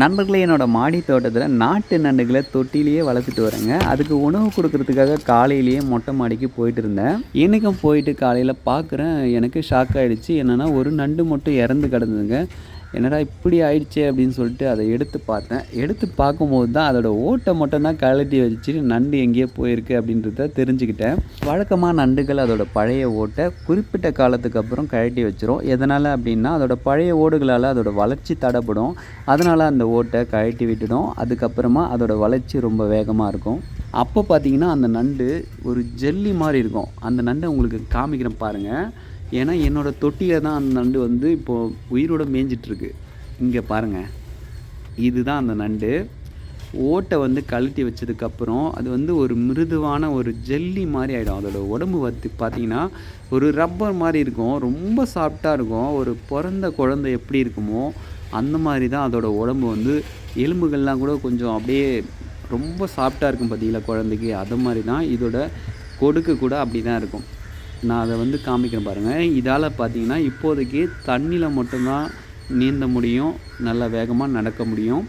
நண்பர்களே என்னோடய மாடி தோட்டத்தில் நாட்டு நண்டுகளை தொட்டிலேயே வளர்த்துட்டு வரேங்க. அதுக்கு உணவு கொடுக்கறதுக்காக காலையிலேயே மொட்டை மாடிக்கு போயிட்டு இருந்தேன். இன்றைக்கும் போயிட்டு காலையில் பார்க்குறேன் எனக்கு ஷாக் ஆகிடுச்சு என்னென்னா ஒரு நண்டு மட்டும் இறந்து கிடந்ததுங்க. என்னடா இப்படி ஆயிடுச்சே அப்படின்னு சொல்லிட்டு அதை எடுத்து பார்த்தேன். எடுத்து பார்க்கும்போது தான் அதோடய ஓட்டை மட்டும் தான் கழட்டி வச்சு நண்டு எங்கேயோ போயிருக்கு அப்படின்றத தெரிஞ்சுக்கிட்டேன். வழக்கமாக நண்டுகள் அதோட பழைய ஓட்டை குறிப்பிட்ட காலத்துக்கு அப்புறம் கழட்டி வச்சிரும். எதனால் அப்படின்னா அதோட பழைய ஓடுகளால் அதோட வளர்ச்சி தடைப்படும் அதனால் அந்த ஓட்டை கழட்டி விட்டுடும். அதுக்கப்புறமா அதோட வளர்ச்சி ரொம்ப வேகமாக இருக்கும். அப்போ பார்த்தீங்கன்னா அந்த நண்டு ஒரு ஜெல்லி மாதிரி இருக்கும். அந்த நண்டை உங்களுக்கு காமிக்கிறேன் பாருங்கள் ஏன்னா என்னோடய தொட்டியில் தான் அந்த நண்டு வந்து இப்போது உயிரோட மேய்ஞ்சிட்ருக்கு. இங்கே பாருங்கள் இதுதான் அந்த நண்டு. ஓட்டை வந்து கழட்டி வச்சதுக்கப்புறம் அது வந்து ஒரு மிருதுவான ஒரு ஜெல்லி மாதிரி ஆகிடும் அதோட உடம்பு வந்து பார்த்திங்கன்னா ஒரு ரப்பர் மாதிரி இருக்கும். ரொம்ப சாஃப்டாக இருக்கும். ஒரு பிறந்த குழந்தை எப்படி இருக்குமோ அந்த மாதிரி தான் அதோட உடம்பு வந்து எலும்புகள்லாம் கூட கொஞ்சம் அப்படியே ரொம்ப சாஃப்டாக இருக்கும் பார்த்தீங்களா குழந்தைக்கு? அது மாதிரி தான் இதோட கொடுக்கு கூட அப்படி தான் இருக்கும். நான் அதை வந்து காமிக்கிறேன் பாருங்கள் இதால் பார்த்தீங்கன்னா இப்போதைக்கு தண்ணியில் மட்டும்தான் நீந்த முடியும் நல்லா வேகமாக நடக்க முடியும்.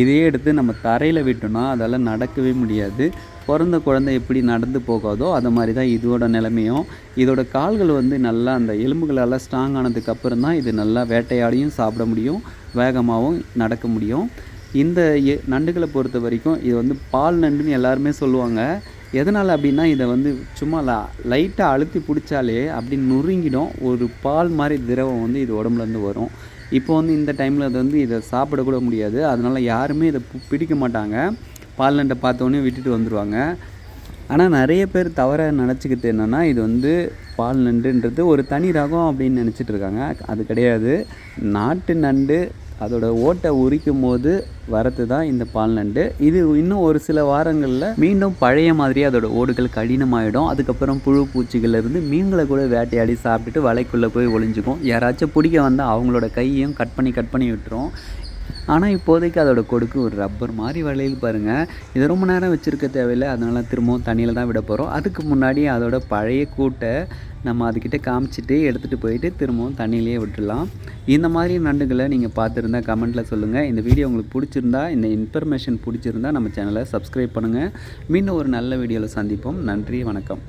இதையே எடுத்து நம்ம தரையில் விட்டோம்னா அதால் நடக்கவே முடியாது. பிறந்த குழந்தை எப்படி நடந்து போகாதோ அது மாதிரி தான் இதோட நிலைமையும். இதோட கால்கள் வந்து நல்லா அந்த எலும்புகளால் ஸ்ட்ராங் ஆனதுக்கப்புறம் தான் இது நல்லா வேட்டையாடியும் சாப்பிட முடியும் வேகமாகவும் நடக்க முடியும். இந்த நண்டுகளை பொறுத்த வரைக்கும் இது வந்து பால் நண்டுன்னு எல்லாருமே சொல்லுவாங்க. எதனால் அப்படின்னா இதை வந்து சும்மா லைட்டாக அழுத்தி பிடிச்சாலே அப்படி நொறுங்கிடும். ஒரு பால் மாதிரி திரவம் வந்து இது உடம்புலேருந்து வரும். இப்போ வந்து இந்த டைமில் அது வந்து இதை சாப்பிடக்கூட முடியாது. அதனால் யாருமே இதை பிடிக்க மாட்டாங்க. பால் நண்டை பார்த்தோன்னே விட்டுட்டு வந்துடுவாங்க ஆனால் நிறைய பேர் தவற நினச்சிக்கிட்டு என்னென்னா இது வந்து பால் நண்டுன்றது ஒரு தனி ரகம் அப்படின்னு நினச்சிட்டு இருக்காங்க. அது கிடையாது. நாட்டு நண்டு அதோட ஓட்டை உரிக்கும் போது வரது தான் இந்த பால் நண்டு. இது இன்னும் ஒரு சில வாரங்களில் மீண்டும் பழைய மாதிரி அதோட ஓடுகள் கடினமாயிடும். அதுக்கப்புறம் புழு பூச்சிகள் இருந்து மீன்களை கூட வேட்டையாடி சாப்பிட்டுட்டு வலைக்குள்ளே போய் ஒளிஞ்சுக்கும். யாராச்சும் பிடிக்க வந்தால் அவங்களோட கையையும் கட் பண்ணி கட் பண்ணி விட்டுரும். ஆனால் இப்போதைக்கு அதோட கொடுக்கு ஒரு ரப்பர் மாதிரி வளையல் பாருங்கள் இது ரொம்ப நேரம் வச்சுருக்க தேவையில்லை. அதனால் திரும்பவும் தண்ணியில் தான் விட போகிறோம் அதுக்கு முன்னாடி அதோட பழைய கூட்டை நம்ம அதுக்கிட்ட காமிச்சிட்டு எடுத்துகிட்டு போயிட்டு திரும்பவும் தண்ணியிலேயே விட்டுடலாம். இந்த மாதிரி நண்டுகளை நீங்கள் பார்த்துருந்தா கமெண்ட்டில் சொல்லுங்கள் இந்த வீடியோ உங்களுக்கு பிடிச்சிருந்தா இந்த இன்ஃபர்மேஷன் பிடிச்சிருந்தா நம்ம சேனலை சப்ஸ்கிரைப் பண்ணுங்கள் மீண்டும் ஒரு நல்ல வீடியோவில் சந்திப்போம். நன்றி வணக்கம்.